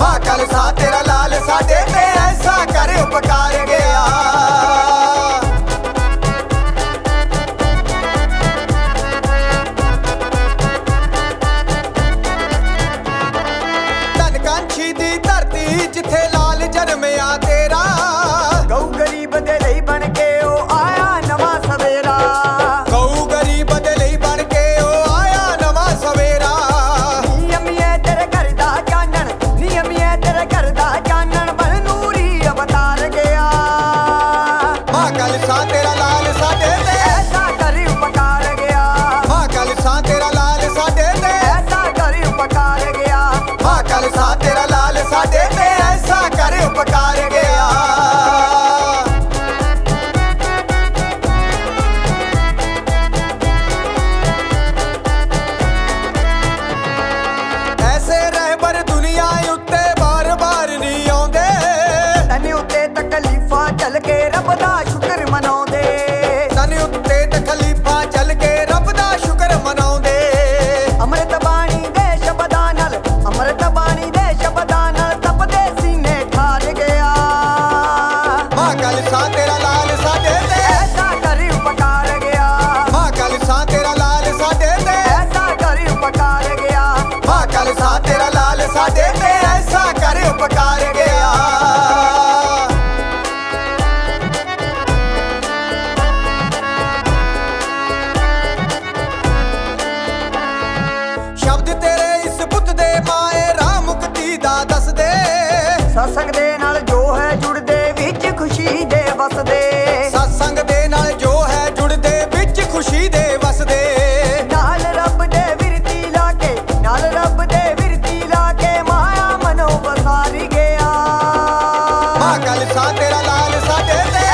ਵਾ ਕਲਸਾ ਤੇਰਾ ਲਾਲ ਸਾਡੇ ਤੇ ਐਸਾ ਕਰ ਉਪਕਾਰ ਗਿਆ। ਧਨ ਕਾਂਛੀ ਦੀ ਧਰਤੀ ਜਿੱਥੇ ਲਾਲ ਜਨਮਿਆ ਸਤਸੰਗ ਦੇ ਨਾਲ ਜੋ ਹੈ ਜੁੜਦੇ ਵਿੱਚ ਖੁਸ਼ੀ ਦੇ ਵਸਦੇ। ਸਤਸੰਗ ਦੇ ਨਾਲ ਜੋ ਹੈ ਜੁੜਦੇ ਵਿੱਚ ਖੁਸ਼ੀ ਦੇ ਵਸਦੇ। ਨਾਲ ਰੱਬ ਦੇ ਵਿਰਤੀ ਲਾ ਕੇ ਨਾਲ ਰੱਬ ਦੇ ਵਿਰਤੀ ਲਾ ਕੇ ਮਾਇਆ ਮਨੋਂ ਵਸਾਰੀ ਗਿਆ। ਮਾ ਕਲਸਾ ਤੇਰਾ ਲਾਲ ਸਾਡੇ ਤੇ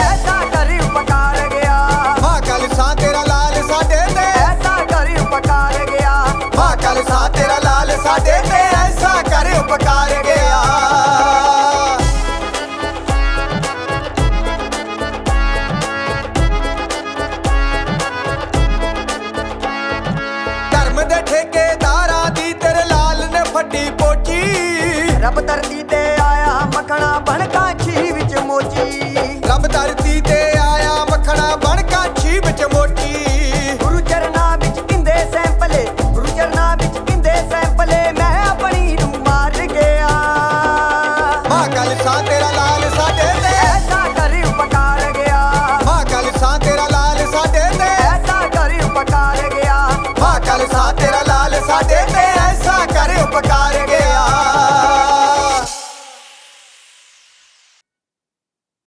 ਰੱਬ ਧਰਤੀ ਤੇ ਆਇਆ ਮੱਖਣਾ ਬਣ ਕਾਂਛੀ ਵਿੱਚ ਮੋਚੀ। ਰੱਬ ਧਰਤੀ ਤੇ ਆਇਆ ਮੱਖਣਾ ਬਣ ਕਾਂਛੀ ਵਿੱਚ ਮੋਚੀ।